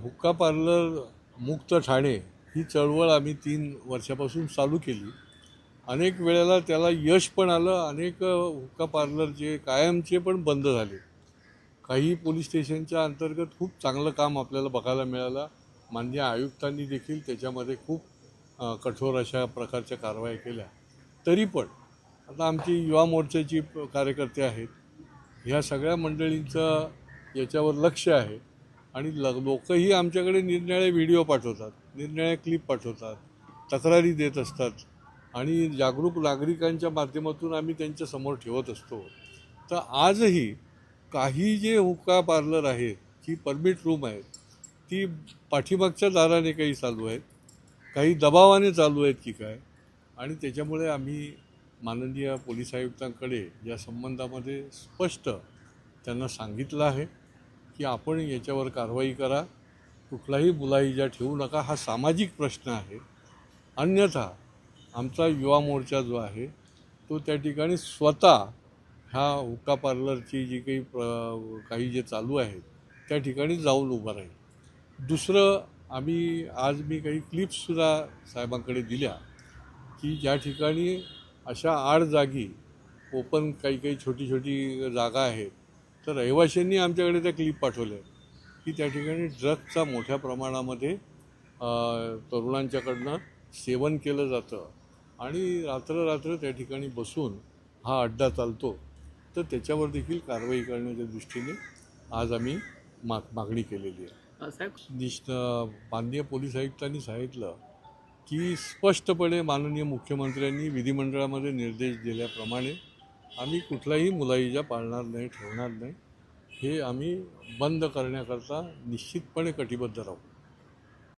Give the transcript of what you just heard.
हुक्का पार्लर मुक्त ठाणे ही चळवळ आम्ही तीन वर्षापासून चालू केली. अनेक वेळेला त्याला यश पण आलं अनेक हुक्का पार्लर जे कायमचे पण बंद झाले. काही पोलीस स्टेशनच्या अंतर्गत खूप चांगलं काम आपल्याला बघायला मिळालं. मान्य आयुक्तांनी देखील त्याच्यामध्ये खूप कठोर अशा प्रकारच्या कारवाया केल्या. तरी पण आता आमची युवा मोर्चाची प- कार्यकर्ते आहेत. ह्या सगळ्या मंडळींचं याच्यावर लक्ष आहे. आणि ल लोकही आमच्याकडे निरनिराळे व्हिडिओ पाठवतात निरनिराळे क्लिप पाठवतात तक्रारी देत असतात. आणि जागरूक नागरिकांच्या माध्यमातून आम्ही त्यांच्यासमोर ठेवत असतो. तर आजही काही जे हुक्का पार्लर आहेत जी परमिट रूम आहेत ती पाठीमागच्या दाराने काही चालू आहेत काही दबावाने चालू आहेत की काय? आणि त्याच्यामुळे आम्ही माननीय पोलीस आयुक्तांकडे या संबंधामध्ये स्पष्ट त्यांना सांगितलं आहे. की आपण याच्यावर कारवाई करा. कुठलाही बुलाईजा ठेवू नका हा सामाजिक प्रश्न आहे. अन्यथा आमचा युवा मोर्चा जो आहे तो त्या ठिकाणी स्वतः ह्या हुक्का पार्लरची जी काही प्र काही जे चालू आहेत त्या ठिकाणी जाऊन उभं राहील. दुसरं आम्ही आज मी काही क्लिप्ससुद्धा साहेबांकडे दिल्या की ज्या ठिकाणी अशा आड जागी ओपन काही काही छोटी छोटी जागा आहेत तर रहिवाशांनी आमच्याकडे त्या क्लिप पाठवल्या. की त्या ठिकाणी ड्रगचा मोठ्या प्रमाणामध्ये तरुणांच्याकडनं सेवन केलं जातं. आणि रात्र रात्र त्या ठिकाणी बसून हा अड्डा चालतो. तर त्याच्यावर देखील कारवाई करण्याच्या दृष्टीने आज आम्ही माग मागणी केलेली आहे. साहेब? निष्ठ माननीय पोलीस आयुक्तांनी सांगितलं की स्पष्टपणे माननीय मुख्यमंत्र्यांनी विधिमंडळामध्ये निर्देश दिल्याप्रमाणे आम्ही कुठलाही मुलाईजा पाळणार नाही ठेवणार नाही. हे आम्ही बंद करण्याकरता निश्चितपणे कटिबद्ध राहू.